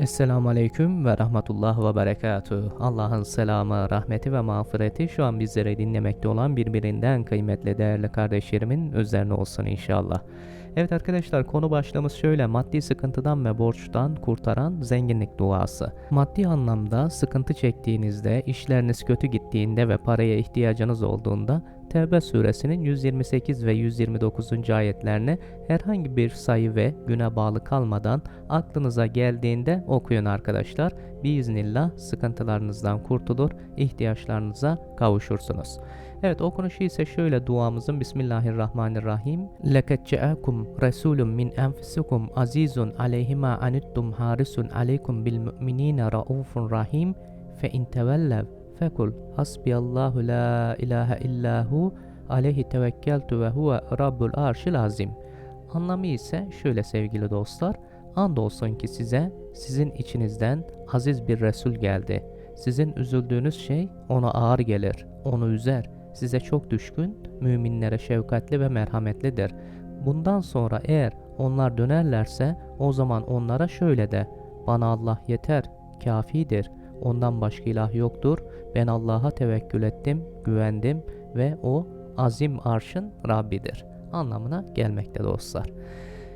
Esselamu Aleyküm ve Rahmetullah ve Berekatuhu. Allah'ın selamı, rahmeti ve mağfireti şu an bizlere dinlemekte olan birbirinden kıymetli değerli kardeşlerimin üzerine olsun inşallah. Evet arkadaşlar konu başlığımız şöyle maddi sıkıntıdan ve borçtan kurtaran zenginlik duası. Maddi anlamda sıkıntı çektiğinizde, işleriniz kötü gittiğinde ve paraya ihtiyacınız olduğunda Tevbe suresinin 128 ve 129. ayetlerini herhangi bir sayı ve güne bağlı kalmadan aklınıza geldiğinde okuyun arkadaşlar. Biiznillah sıkıntılarınızdan kurtulur, ihtiyaçlarınıza kavuşursunuz. Evet okunuşu ise şöyle duamızın Bismillahirrahmanirrahim. Leket ce'akum resulun min enfusikum azizun aleyhima anittum harisun aleykum bil mu'minine raufun rahim fe in tevellev fekul hasbiyallahu la ilahe illahu aleyhi tevekkeltu ve huve rabbul arşil azim. Anlamı ise şöyle sevgili dostlar. Andolsun ki size sizin içinizden aziz bir Resul geldi. Sizin üzüldüğünüz şey ona ağır gelir, onu üzer. Size çok düşkün, müminlere şefkatli ve merhametlidir. Bundan sonra eğer onlar dönerlerse o zaman onlara şöyle de. Bana Allah yeter, kafidir. Ondan başka ilah yoktur. Ben Allah'a tevekkül ettim, güvendim ve o azim arşın Rabbidir. Anlamına gelmekte dostlar.